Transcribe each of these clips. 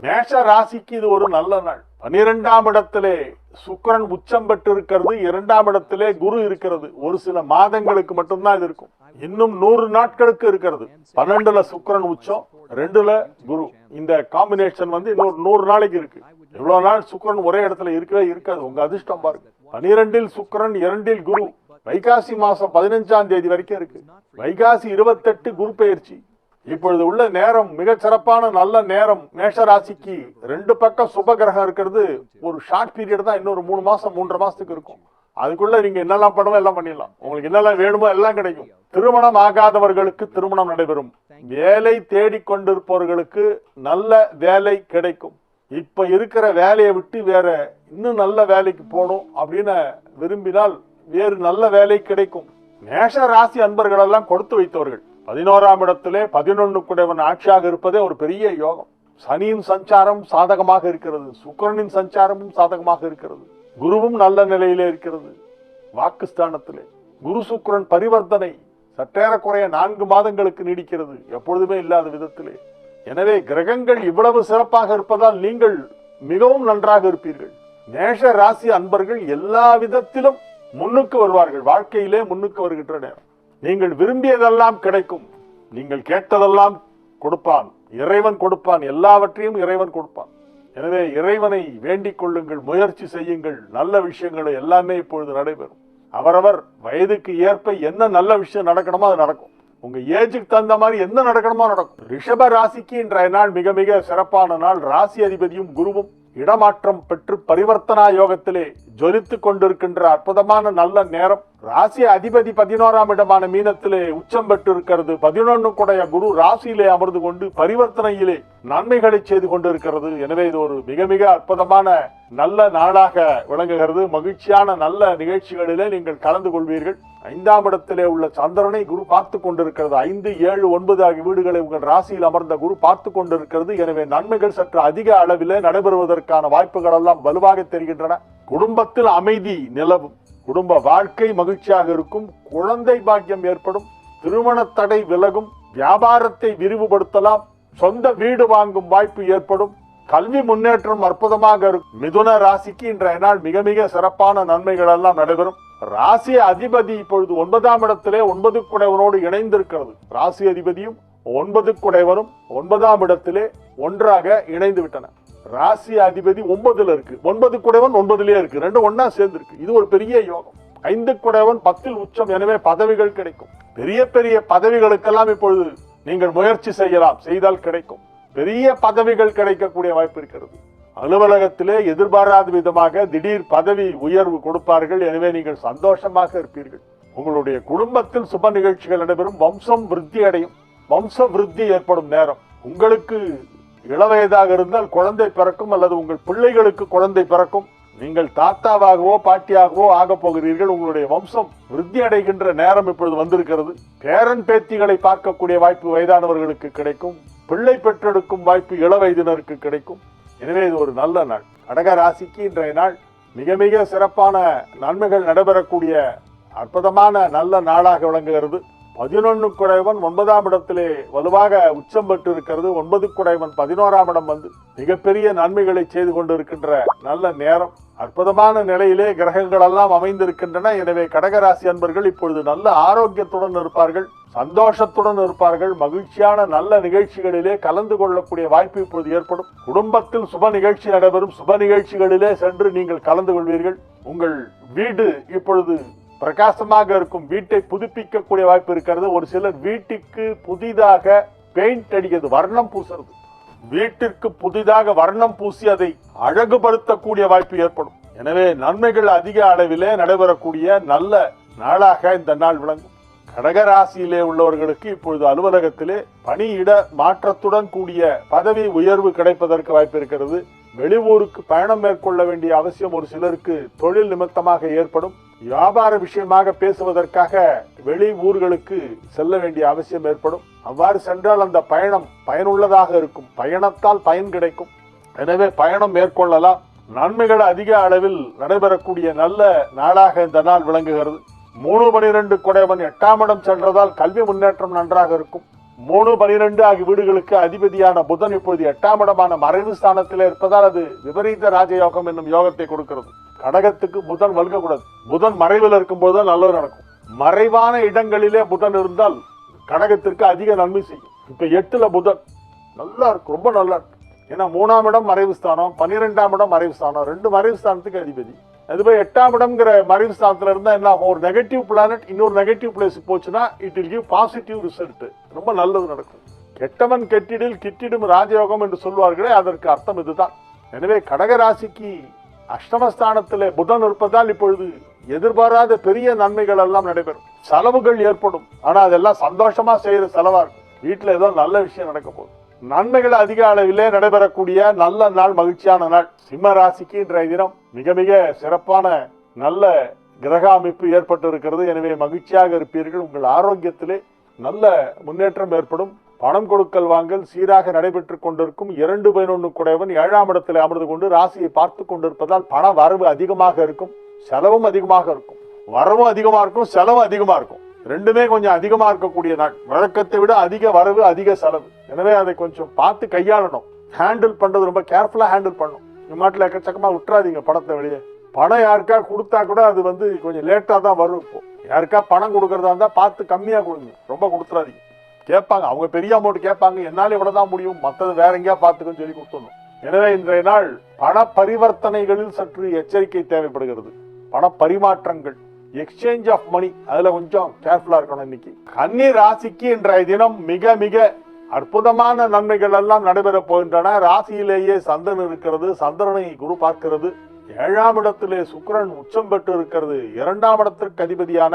மேஷ ராசிக்கு இது ஒரு நல்ல நாள். பனிரெண்டாம் இடத்திலே சுக்கரன் உச்சம் பெற்று இருக்கிறது இரண்டாம் இடத்திலே குரு இருக்கிறது. ஒரு சில மாதங்களுக்கு மட்டும்தான் இது இருக்கும். இன்னும் நூறு நாட்களுக்கு இருக்கிறது. பன்னெண்டுல சுக்கரன் உச்சம் ரெண்டுல குரு. இந்த காம்பினேஷன் வந்து இன்னொரு நூறு நாளைக்கு இருக்கு. இவ்வளவு நாள் சுக்கிரன் ஒரே இடத்துல இருக்கவே இருக்காது. உங்க அதிர்ஷ்டம் பாருங்க. பனிரெண்டில் சுக்கிரன் இரண்டில் குரு. வைகாசி மாசம் பதினஞ்சாம் தேதி வரைக்கும் இருக்கு. வைகாசி இருபத்தெட்டு குரு பெயர்ச்சி. இப்பொழுது உள்ள நேரம் மிகச் சிறப்பான நல்ல நேரம். மேஷ ராசிக்கு ரெண்டு பக்கம் சுப கிரகம் இருக்கிறது. ஒரு ஷார்ட் பீரியட் தான் இன்னொரு மூணு மாசம் மூன்றரை மாசத்துக்கு இருக்கும். அதுக்குள்ள நீங்க என்னெல்லாம் பண்ணமோ எல்லாம் பண்ணிடலாம். உங்களுக்கு என்னெல்லாம் வேணுமோ எல்லாம் கிடைக்கும். திருமணம் ஆகாதவர்களுக்கு திருமணம் நடைபெறும். வேலை தேடிக்கொண்டிருப்பவர்களுக்கு நல்ல வேலை கிடைக்கும். இப்ப இருக்கிற வேலையை விட்டு வேற இன்னும் நல்ல வேலைக்கு போகணும் அப்படின்னு விரும்பினால் வேறு நல்ல வேலை கிடைக்கும். மேஷ ராசி அன்பர்களெல்லாம் கொடுத்து வைத்தவர்கள். பதினோராம் இடத்திலே பதினொன்னு குடைவன் ஆட்சியாக இருப்பதே ஒரு பெரிய யோகம். சனியின் சஞ்சாரம் சாதகமாக இருக்கிறது. சுக்கரனின் சஞ்சாரமும் சாதகமாக இருக்கிறது. குருவும் நல்ல நிலையிலே இருக்கிறது. வாக்குஸ்தானத்திலே. குரு சுக்கிரன் பரிவர்த்தனை சற்றேறக்குறைய நான்கு மாதங்களுக்கு நீடிக்கிறது. எப்பொழுதுமே இல்லாத விதத்திலே. எனவே கிரகங்கள் இவ்வளவு சிறப்பாக இருப்பதால் நீங்கள் மிகவும் நன்றாக இருப்பீர்கள். மேஷ ராசி அன்பர்கள் எல்லா விதத்திலும் முன்னுக்கு வருவார்கள். வாழ்க்கையிலே முன்னுக்கு வருகின்ற நேரம். நீங்கள் விரும்பியதெல்லாம் கிடைக்கும். நீங்கள் கேட்டதெல்லாம் கொடுப்பான். இறைவன் கொடுப்பான். எல்லாவற்றையும் இறைவன் கொடுப்பான். எனவே இறைவனை வேண்டிக் கொள்ளுங்கள் முயற்சி செய்யுங்கள். நல்ல விஷயங்கள் எல்லாமே இப்பொழுது நடைபெறும். அவரவர் வயதுக்கு ஏற்ப என்ன நல்ல விஷயம் நடக்கணுமோ அது நடக்கும். உங்க ஏஜுக்கு தகுந்த மாதிரி என்ன நடக்கணுமோ நடக்கும். ரிஷப ராசிக்கு இன்றைய நாள் மிக மிக சிறப்பான நாள். ராசி அதிபதியும் குருவும் இடமாற்றம் பெற்று பரிவர்த்தனா யோகத்திலே ஜொலித்துக் கொண்டிருக்கின்ற அற்புதமான நல்ல நேரம். ராசி அதிபதி பதினோராம் இடமான மீனத்திலே உச்சம் பெற்று இருக்கிறது பதினொன்னு குடைய குரு ராசியிலே அமர்ந்து கொண்டு பரிவர்த்தனையிலே நன்மைகளை செய்து கொண்டிருக்கிறது. எனவே இது ஒரு மிக மிக அற்புதமான நல்ல நாளாக விளங்குகிறது. மகிழ்ச்சியான நல்ல நிகழ்ச்சிகளிலே நீங்கள் கலந்து கொள்வீர்கள். ஐந்தாம் இடத்திலே உள்ள சந்திரனை குரு பார்த்து கொண்டிருக்கிறது. ஐந்து ஏழு ஒன்பது ஆகிய வீடுகளை உங்கள் ராசியில் அமர்ந்த குரு பார்த்து கொண்டிருக்கிறது. எனவே நன்மைகள் சற்று அதிக அளவிலே நடைபெறுவதற்கான வாய்ப்புகள் எல்லாம் வலுவாக தெரிகின்றன. குடும்பத்தில் அமைதி நிலவும். குடும்ப வாழ்க்கை மகிழ்ச்சியாக இருக்கும். குழந்தை பாக்கியம் ஏற்படும். திருமண தடை விலகும். வியாபாரத்தை விரிவுபடுத்தலாம். சொந்த வீடு வாங்கும் வாய்ப்பு ஏற்படும். கல்வி முன்னேற்றம் அற்புதமாக இருக்கும். மிதுன ராசிக்கு இன்றைய நாள் மிக மிக சிறப்பான நன்மைகள் எல்லாம் நடைபெறும். ராசி அதிபதி இப்பொழுது ஒன்பதாம் இடத்திலே ஒன்பது குடைவனோடு இணைந்திருக்கிறது. ராசி அதிபதியும் ஒன்பது குடைவனும் ஒன்பதாம் இடத்திலே ஒன்றாக இணைந்து விட்டன ராசி அதிபதி ஒன்பதுல இருக்கு. ஒன்பது குடைவன் ஒன்பதுலயே இருக்கு. ரெண்டும் ஒன்னா சேர்ந்துருக்கு. இது ஒரு பெரிய யோகம். ஐந்து குடைவன் பத்தில் உச்சம். எனவே பதவிகள் கிடைக்கும். பெரிய பெரிய பதவிகளுக்கெல்லாம் இப்பொழுது நீங்கள் முயற்சி செய்யலாம். செய்தால் கிடைக்கும். பெரிய பதவிகள் கிடைக்கக்கூடிய வாய்ப்பு இருக்கிறது. அலுவலகத்திலே எதிர்பாராத விதமாக திடீர் பதவி உயர்வு கொடுப்பார்கள். எனவே நீங்கள் சந்தோஷமாக இருப்பீர்கள். உங்களுடைய குடும்பத்தில் சுப நிகழ்ச்சிகள் நடைபெறும். வம்சம் விருத்தி அடையும். வம்ச விருத்தி ஏற்படும் நேரம். உங்களுக்கு இளவயதாக இருந்தால் குழந்தை பிறக்கும் அல்லது உங்கள் பிள்ளைகளுக்கு குழந்தை பிறக்கும். நீங்கள் தாத்தாவாகவோ பாட்டியாகவோ ஆக போகிறீர்கள். உங்களுடைய வம்சம் விருத்தி அடைகின்ற நேரம் இப்பொழுது வந்திருக்கிறது. பேரன் பேத்திகளை பார்க்கக்கூடிய வாய்ப்பு வயதானவர்களுக்கு கிடைக்கும். பிள்ளை பெற்றெடுக்கும் வாய்ப்பு இள வயதினருக்கு கிடைக்கும். எனவே இது ஒரு நல்ல நாள். கடக ராசிக்கு இன்றைய நாள் மிக மிக சிறப்பான நன்மைகள் நடைபெறக்கூடிய அற்புதமான நல்ல நாளாக விளங்குகிறது. பதினொன்று குடைவன் ஒன்பதாம் இடத்திலே வலுவாக உச்சம் பெற்று இருக்கிறது ஒன்பது குடைவன் பதினோராம் இடம் வந்து மிகப்பெரிய நன்மைகளை செய்து கொண்டிருக்கின்ற நல்ல நேரம். அற்புதமான நிலையிலே கிரகங்கள் எல்லாம் அமைந்திருக்கின்றன. எனவே கடகராசி அன்பர்கள் இப்பொழுது நல்ல ஆரோக்கியத்துடன் இருப்பார்கள் சந்தோஷத்துடன் இருப்பார்கள். மகிழ்ச்சியான நல்ல நிகழ்ச்சிகளிலே கலந்து கொள்ளக்கூடிய வாய்ப்பு இப்பொழுது ஏற்படும். குடும்பத்தில் சுப நிகழ்ச்சி நடைபெறும். சுப நிகழ்ச்சிகளிலே சென்று நீங்கள் கலந்து கொள்வீர்கள். உங்கள் வீடு இப்பொழுது பிரகாசமாக இருக்கும் வீட்டை புதுப்பிக்கக்கூடிய வாய்ப்பு இருக்கிறது. ஒரு சிலர் வீட்டுக்கு புதிதாக பெயிண்ட் அடிக்கிறது வர்ணம் பூசுறது. வீட்டிற்கு புதிதாக வர்ணம் பூசி அதை அழகுபடுத்தக்கூடிய வாய்ப்பு ஏற்படும். எனவே நன்மைகள் அதிக அளவிலே நடைபெறக்கூடிய நல்ல நாளாக இந்த நாள் விளங்கும். கடகராசியிலே உள்ளவர்களுக்கு இப்பொழுது அலுவலகத்திலே பணியிட மாற்றத்துடன் கூடிய பதவி உயர்வு கிடைப்பதற்கு வாய்ப்பு இருக்கிறது. வெளியூருக்கு பயணம் மேற்கொள்ள வேண்டிய அவசியம் ஒரு சிலருக்கு தொழில் நிமித்தமாக ஏற்படும். வியாபார விஷயமாக பேசுவதற்காக வெளி ஊர்களுக்கு செல்ல வேண்டிய அவசியம் ஏற்படும். அவ்வாறு சென்றால் அந்த பயணம் பயனுள்ளதாக இருக்கும். பயணத்தால் பயன் கிடைக்கும். எனவே பயணம் மேற்கொள்ளலாம். நன்மைகள் அதிக அளவில் நடைபெறக்கூடிய நல்ல நாளாக இந்த நாள் விளங்குகிறது. மூணு பனிரெண்டு குடைவன் எட்டாம் இடம் சென்றதால் கல்வி முன்னேற்றம் நன்றாக இருக்கும். மூணு பனிரெண்டு ஆகிய வீடுகளுக்கு அதிபதியான புதன் இப்பொழுது எட்டாம் இடமான மறைவு ஸ்தானத்தில் இருப்பதால் அது விபரீத ராஜயோகம் என்னும் யோகத்தை கொடுக்கிறது. கடகத்துக்கு புதன் வலுக்கக்கூடாது புதன் மறைவில் இருக்கும்போது தான் நல்லது நடக்கும். மறைவான இடங்களிலே புதன் இருந்தால் கடகத்திற்கு அதிக நன்மை செய்யும். இப்போ எட்டில் புதன். நல்லா இருக்கும் ரொம்ப நல்லா இருக்கு. ஏன்னா மூணாம் இடம் மறைவு ஸ்தானம் பன்னிரெண்டாம் இடம் மறைவு ஸ்தானம். ரெண்டு மறைவு ஸ்தானத்துக்கு அதிபதி. அது போய் எட்டாம் இடம்ங்கிற மறைவு ஸ்தானத்தில் இருந்தால் என்ன ஒரு நெகட்டிவ் பிளானட் இன்னொரு நெகட்டிவ் பிளேஸ் போச்சுன்னா it will give positive result ரொம்ப நல்லது நடக்கும். கெட்டவன் கெட்டிடில் கிட்டிடும் ராஜயோகம் என்று சொல்வார்களே அதற்கு அர்த்தம் இதுதான். எனவே கடக ராசிக்கு அஷ்டமஸ்தானத்தில் புதன் இருப்பதால் இப்பொழுது எதிர்பாராத பெரிய நன்மைகள் எல்லாம் நடைபெறும். செலவுகள் ஏற்படும். ஆனால் அதெல்லாம் சந்தோஷமா செய்யற செலவா இருக்கும். வீட்டில் ஏதோ நல்ல விஷயம் நடக்க போகுது. நன்மைகள் அதிக அளவிலே நடைபெறக்கூடிய நல்ல நாள் மகிழ்ச்சியான நாள். சிம்ம ராசிக்கு இன்றைய தினம் மிக மிக சிறப்பான நல்ல கிரக அமைப்பு ஏற்பட்டு இருக்கிறது எனவே மகிழ்ச்சியாக இருப்பீர்கள். உங்கள் ஆரோக்கியத்திலே நல்ல முன்னேற்றம் ஏற்படும். பணம் கொடுக்கல் வாங்கல் சீராக நடைபெற்றுக் கொண்டிருக்கும் இரண்டு பதினொன்று குடைவன் ஏழாம் இடத்தில் அமர்ந்து கொண்டு ராசியை பார்த்து கொண்டிருப்பதால் பண வரவு அதிகமாக இருக்கும் செலவும் அதிகமாக இருக்கும். வரவும் அதிகமாக இருக்கும் செலவும் அதிகமாக இருக்கும். ரெண்டுமே கொஞ்சம் அதிகமாக இருக்கக்கூடிய நாள். வழக்கத்தை விட அதிக வரவு அதிக செலவு. எனவே அதை கொஞ்சம் பார்த்து கையாளணும். ஹேண்டில் பண்றது ரொம்ப கேர்ஃபுல்லாக ஹேண்டில் பண்ணும் இந்த மாட்டில் எக்கச்சக்கமா விட்டுறாதீங்க பணத்தை வெளியே. பணம் யாருக்கா கொடுத்தா கூட அது வந்து கொஞ்சம் லேட்டாக தான் வரும் இப்போ. யாருக்கா பணம் கொடுக்கறதா இருந்தால் பார்த்து கம்மியாக கொடுங்க. ரொம்ப கொடுத்துறாதீங்க. கேட்பாங்க. அவங்க பெரிய அமௌண்ட் கேட்பாங்க. என்னால் இவ்வளவு தான் முடியும். மற்றது வேற எங்கேயா பார்த்துக்கன்னு சொல்லி கொடுத்துடணும். எனவே இன்றைய நாள் பண பரிவர்த்தனைகளில் சற்று எச்சரிக்கை தேவைப்படுகிறது. பண பரிமாற்றங்கள் எக்ஸ்சேஞ்ச் ஆஃப் மணி அதுல கொஞ்சம் கேர்ஃபுல்லா இருக்கணும் இன்னைக்கு. கன்னி ராசிக்கு இன்றைய தினம் மிக மிக அற்புதமான நன்மைகள் எல்லாம் நடைபெற போகின்றன. ராசியிலேயே சந்திரன் இருக்கிறது. சந்திரனை குரு பார்க்கிறது. ஏழாம் இடத்திலே சுக்கரன் உச்சம் பெற்று இருக்கிறது இரண்டாம் இடத்திற்கு அதிபதியான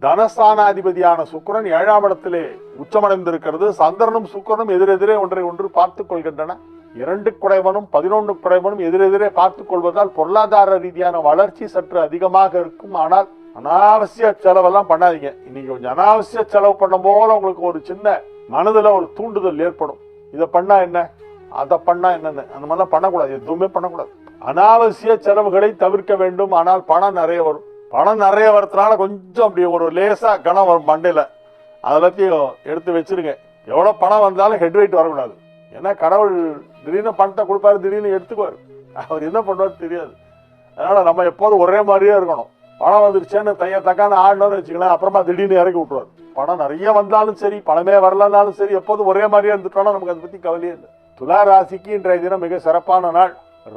தனஸ்தானாதிபதியான சுக்கிரன் ஏழாம் இடத்திலே உச்சமடைந்திருக்கிறது. சந்திரனும் சுக்கிரனும் எதிரெதிரே ஒன்றை ஒன்று பார்த்துக் கொள்கின்றன. இரண்டு குடைவனும் பதினொன்று குடைவனும் எதிரெதிரே பார்த்துக் கொள்வதால் பொருளாதார ரீதியான வளர்ச்சி சற்று அதிகமாக இருக்கும். ஆனால் அனாவசிய செலவெல்லாம் பண்ணாதீங்க. இன்னைக்கு கொஞ்சம் அனாவசிய செலவு பண்ணும் போல உங்களுக்கு ஒரு சின்ன மனதுல ஒரு தூண்டுதல் ஏற்படும். இதை பண்ணா என்ன? அதை பண்ணா என்னன்னு. அந்த மாதிரிலாம் பண்ணக்கூடாது. எதுவுமே பண்ணக்கூடாது. அனாவசிய செலவுகளை தவிர்க்க வேண்டும். ஆனால் பணம் நிறைய வரும். பணம் நிறைய வரதுனால கொஞ்சம் அப்படி ஒரு லேசா கணம் வரும் மண்டையில. அதெல்லாத்தையும் எடுத்து வச்சிருங்க. எவ்வளவு பணம் வந்தாலும் ஹெட் வெயிட் வரக்கூடாது. ஏன்னா கடவுள் திடீர்னு பணத்தை கொடுப்பாரு திடீர்னு எடுத்துக்குவார். அவர் என்ன பண்ணுவார் தெரியாது. அதனால நம்ம எப்போதும் ஒரே மாதிரியே இருக்கணும். பணம் வந்துருச்சேன்னு தைய தக்கான ஆடணும்னு வச்சுக்கலாம் அப்புறமா திடீர்னு இறக்கி விட்டுருவார். பணம் நிறைய வந்தாலும் சரி பணமே வரலனாலும் சரி எப்போதும் ஒரே மாதிரியே இருந்துட்டோம்னா நமக்கு அதை பற்றி கவலையே இல்லை. துலா ராசிக்கு இன்றைய தினம் மிக சிறப்பான நாள்.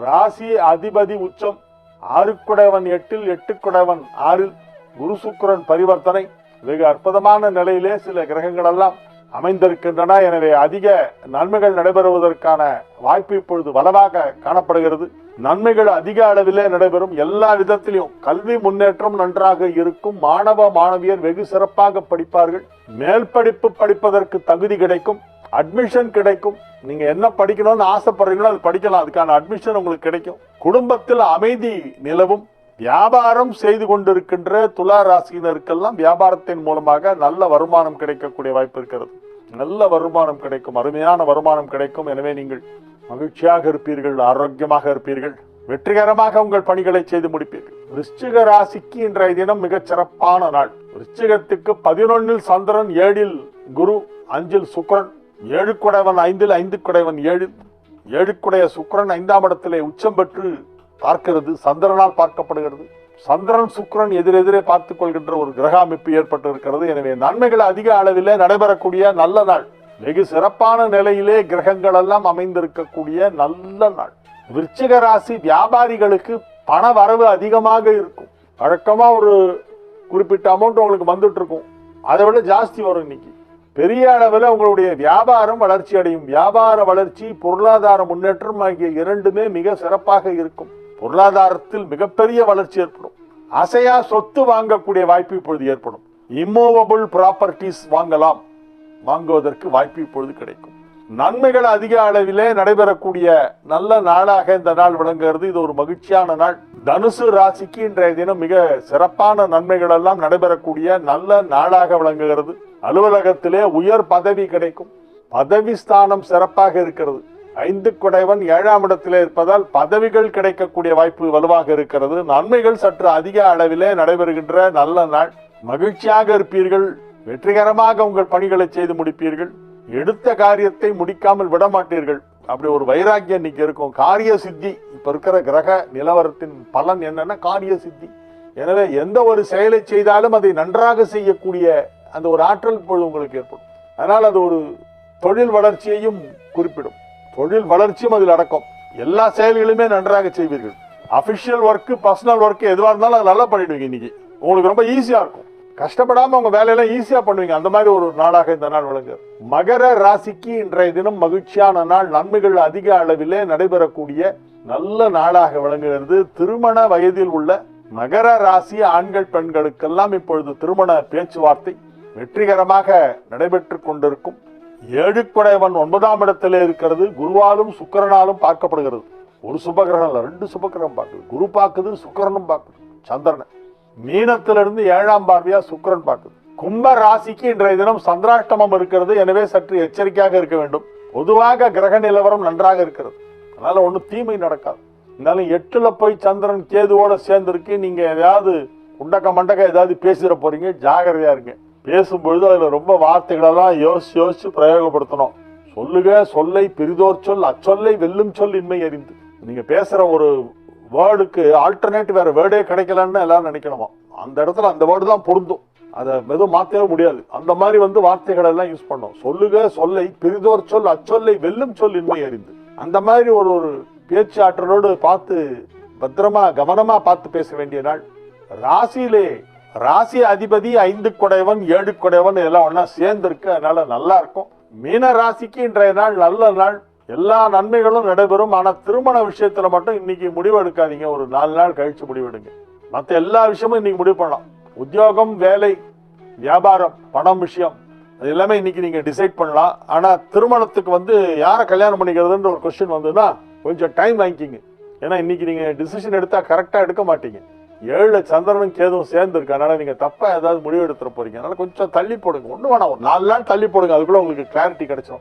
ராசி அதிபதி உச்சம். ஆறுக்குடைவன் எட்டில் எட்டுக்குடைவன் ஆறில் குரு சுக்கரன் பரிவர்த்தனை. வெகு அற்புதமான நிலையிலே சில கிரகங்கள் எல்லாம் அமைந்திருக்கின்றன. எனவே அதிக நன்மைகள் நடைபெறுவதற்கான வாய்ப்பு இப்பொழுது வளமாக காணப்படுகிறது. நன்மைகள் அதிக அளவிலே நடைபெறும். எல்லா விதத்திலும் கல்வி முன்னேற்றம் நன்றாக இருக்கும். மாணவ மாணவியர் வெகு சிறப்பாக படிப்பார்கள். மேல் படிப்பு படிப்பதற்கு தகுதி கிடைக்கும். அட்மிஷன் கிடைக்கும். நீங்க என்ன படிக்கணும்னு ஆசைப்படுறீங்களோ அது படிக்கலாம். அதுக்கான அட்மிஷன் உங்களுக்கு கிடைக்கும். குடும்பத்தில் அமைதி நிலவும். வியாபாரம் செய்து கொண்டிருக்கின்ற துலா ராசியினருக்கெல்லாம் வியாபாரத்தின் மூலமாக நல்ல வருமானம் கிடைக்கக்கூடிய வாய்ப்பு இருக்கிறது. நல்ல வருமானம் கிடைக்கும். அருமையான வருமானம் கிடைக்கும். எனவே நீங்கள் மகிழ்ச்சியாக இருப்பீர்கள் ஆரோக்கியமாக இருப்பீர்கள். வெற்றிகரமாக உங்கள் பணிகளை செய்து முடிப்பீர்கள். விருச்சிக ராசிக்கு இன்றைய தினம் மிகச் சிறப்பான நாள். விருச்சிகத்துக்கு பதினொன்னில் சந்திரன் ஏழில் குரு அஞ்சில் சுக்கரன். ஏழு குடைவன் ஐந்தில் ஐந்து குடைவன் ஏழு ஏழுக்குடைய சுக்கிரன் ஐந்தாம் இடத்திலே உச்சம் பெற்று பார்க்கிறது சந்திரனால் பார்க்கப்படுகிறது. சந்திரன் சுக்கிரன் எதிரெதிரே பார்த்துக் கொள்கின்ற ஒரு கிரக அமைப்பு ஏற்பட்டு இருக்கிறது எனவே நன்மைகள் அதிக அளவில் நடைபெறக்கூடிய நல்ல நாள். வெகு சிறப்பான நிலையிலே கிரகங்கள் எல்லாம் அமைந்திருக்கக்கூடிய நல்ல நாள். விருச்சிக ராசி வியாபாரிகளுக்கு பண வரவு அதிகமாக இருக்கும். வழக்கமா ஒரு குறிப்பிட்ட அமௌண்ட் உங்களுக்கு வந்துட்டு இருக்கும் அதை விட ஜாஸ்தி வரும் இன்னைக்கு. பெரிய அளவில் உங்களுடைய வியாபாரம் வளர்ச்சி அடையும். வியாபார வளர்ச்சி பொருளாதார முன்னேற்றம் ஆகிய இரண்டுமே மிக சிறப்பாக இருக்கும். பொருளாதாரத்தில் மிகப்பெரிய வளர்ச்சி ஏற்படும். அசையா சொத்து வாங்கக்கூடிய வாய்ப்பு இப்பொழுது ஏற்படும். இம்மூவபிள் ப்ராப்பர்ட்டிஸ் வாங்கலாம். வாங்குவதற்கு வாய்ப்பு இப்பொழுது கிடைக்கும். நன்மைகள் அதிக அளவிலே நடைபெறக்கூடிய நல்ல நாளாக இந்த நாள் விளங்குகிறது. இது ஒரு மகிழ்ச்சியான நாள். தனுசு ராசிக்கு இன்றைய தினம் மிக சிறப்பான நன்மைகள் எல்லாம் நடைபெறக்கூடிய நல்ல நாளாக விளங்குகிறது. அலுவலகத்திலே உயர் பதவி கிடைக்கும். பதவி ஸ்தானம் சிறப்பாக இருக்கிறது. ஐந்து குடைவன் ஏழாம் இடத்திலே இருப்பதால் பதவிகள் கிடைக்கக்கூடிய வாய்ப்பு வலுவாக இருக்கிறது. நன்மைகள் சற்று அதிக அளவிலே நடைபெறுகின்ற நல்ல நாள். மகிழ்ச்சியாக இருப்பீர்கள். வெற்றிகரமாக உங்கள் பணிகளை செய்து முடிப்பீர்கள். எடுத்த காரியத்தை முடிக்காமல் விட மாட்டீர்கள் அப்படி ஒரு வைராக்கியம் இன்னைக்கு இருக்கும். காரிய சித்தி இப்ப இருக்கிற கிரக நிலவரத்தின் பலன் என்னன்னா காரிய சித்தி எனவே எந்த ஒரு செயலை செய்தாலும் அதை நன்றாக செய்யக்கூடிய அந்த ஒரு ஆற்றல் இப்பொழுது உங்களுக்கு ஏற்படும். அதனால் அது ஒரு தொழில் வளர்ச்சியையும் குறிப்பிடும். தொழில் வளர்ச்சியும் அதில் அடக்கம். எல்லா செயல்களுமே நன்றாக செய்வீர்கள். அபிஷியல் ஒர்க்கு பர்சனல் ஒர்க்கு எதுவாக இருந்தாலும் அது நல்லா பண்ணிடுவீங்க இன்னைக்கு. உங்களுக்கு ரொம்ப ஈஸியாக இருக்கும். கஷ்டப்படாம உங்க வேலையெல்லாம் ஈஸியா பண்ணுவீங்க. அந்த மாதிரி ஒரு நாளாக இந்த நாள் விளங்குது மகர ராசிக்கு இன்றைய தினம் மகிழ்ச்சியான நாள். நன்மைகள் அதிக அளவிலே நடைபெறக்கூடிய நல்ல நாளாக விளங்குகிறது. திருமண வயதில் உள்ள மகர ராசி ஆண்கள் பெண்களுக்கெல்லாம் இப்பொழுது திருமண பேச்சுவார்த்தை வெற்றிகரமாக நடைபெற்று கொண்டிருக்கும். ஏழுக்குடையவன் ஒன்பதாம் இடத்திலே இருக்கிறது. குருவாலும் சுக்கரனாலும் பார்க்கப்படுகிறது. ஒரு சுபகிரகம் இல்லை ரெண்டு சுபகிரகம் பார்க்குது. குரு பார்க்குது சுக்கரனும் பார்க்குது. சந்திரனை. மீனத்திலிருந்து ஏழாம் பார்வையா சுக்கரன் பார்க்குது. கும்ப ராசிக்கு இன்றைய தினம் சந்திராஷ்டமம் இருக்கிறது. எனவே சற்று எச்சரிக்கையாக இருக்க வேண்டும். பொதுவாக கிரக நிலவரம் நன்றாக இருக்கிறது. அதனால ஒன்றும் தீமை நடக்காது. இருந்தாலும் எட்டுல போய் சந்திரன் கேதுவோட சேர்ந்திருக்கு. நீங்க ஏதாவது உண்டக்க மண்டக்க ஏதாவது பேசிட போறீங்க ஜாகிரதையா இருங்க. பேசும்பொழுது அதுல ரொம்ப வார்த்தைகளெல்லாம் யோசிச்சு யோசிச்சு பிரயோகப்படுத்தணும். சொல்லுக சொல்லை பெரிதோர் சொல் அச்சொல்லை வெல்லும் சொல் இன்மை அறிந்து. நீங்க பேசுற ஒரு வேர்டுக்கு ஆல்டர்னேட் வேற வேர்டே கிடைக்கலன்னு எல்லாரும் நினைக்கணுமா? அந்த இடத்துல அந்த வேர்டு தான் பொருந்தும். அதை எதுவும் மாற்றவே முடியாது. அந்த மாதிரி வந்து வார்த்தைகள் எல்லாம் யூஸ் பண்ணோம். சொல்லுக சொல்லை பிரிதோர் சொல் அச்சொல்லை வெல்லும் சொல் இன்மை அறிந்து. அந்த மாதிரி ஒரு ஒரு பேச்சு ஆற்றலோடு பார்த்து பத்திரமா கவனமா பார்த்து பேச வேண்டிய நாள். ராசியிலே ராசி அதிபதி ஐந்து குடைவன் ஏழு குடையவன் எல்லாம் ஒன்னா சேர்ந்திருக்கு அதனால நல்லா இருக்கும். மீன ராசிக்கு இன்றைய நாள் நல்ல நாள். எல்லா நன்மைகளும் நடைபெறும். ஆனால் திருமண விஷயத்தில் மட்டும் இன்னைக்கு முடிவு எடுக்காதீங்க ஒரு நாலு நாள் கழிச்சு முடிவெடுங்க. மற்ற எல்லா விஷயமும் இன்னைக்கு முடிவு பண்ணலாம். உத்தியோகம் வேலை வியாபாரம் பணம் விஷயம் அது எல்லாமே இன்னைக்கு நீங்க டிசைட் பண்ணலாம். ஆனா திருமணத்துக்கு வந்து யாரை கல்யாணம் பண்ணிக்கிறதுன்ற ஒரு கொஸ்டின் வந்ததுன்னா கொஞ்சம் டைம் வாங்கிக்கிங்க. ஏன்னா இன்னைக்கு நீங்க டிசிஷன் எடுத்தா கரெக்டா எடுக்க மாட்டீங்க. ஏழு சந்திரனும் கேதும் சேர்ந்து இருக்கு. அதனால நீங்க தப்பா ஏதாவது முடிவு எடுத்துட போறீங்க. அதனால கொஞ்சம் தள்ளி போடுங்க. ஒண்ணு வேணாம். ஒரு நாலு நாள் தள்ளி போடுங்க. அதுக்குள்ள உங்களுக்கு கிளாரிட்டி கிடைச்சிடும்